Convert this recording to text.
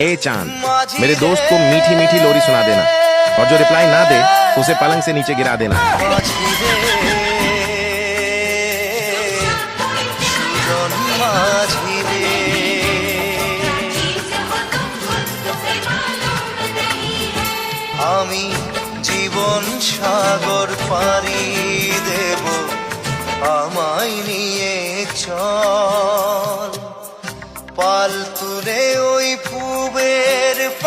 ए चांद मेरे दोस्त को मीठी मीठी लोरी सुना देना और जो रिप्लाई ना दे उसे पलंग से नीचे गिरा देना সুজন মাঝি রে আমি জীবন সাগর পাড়ি দেব আমায় নিয়ে চল পাল তুলে ওই পুবের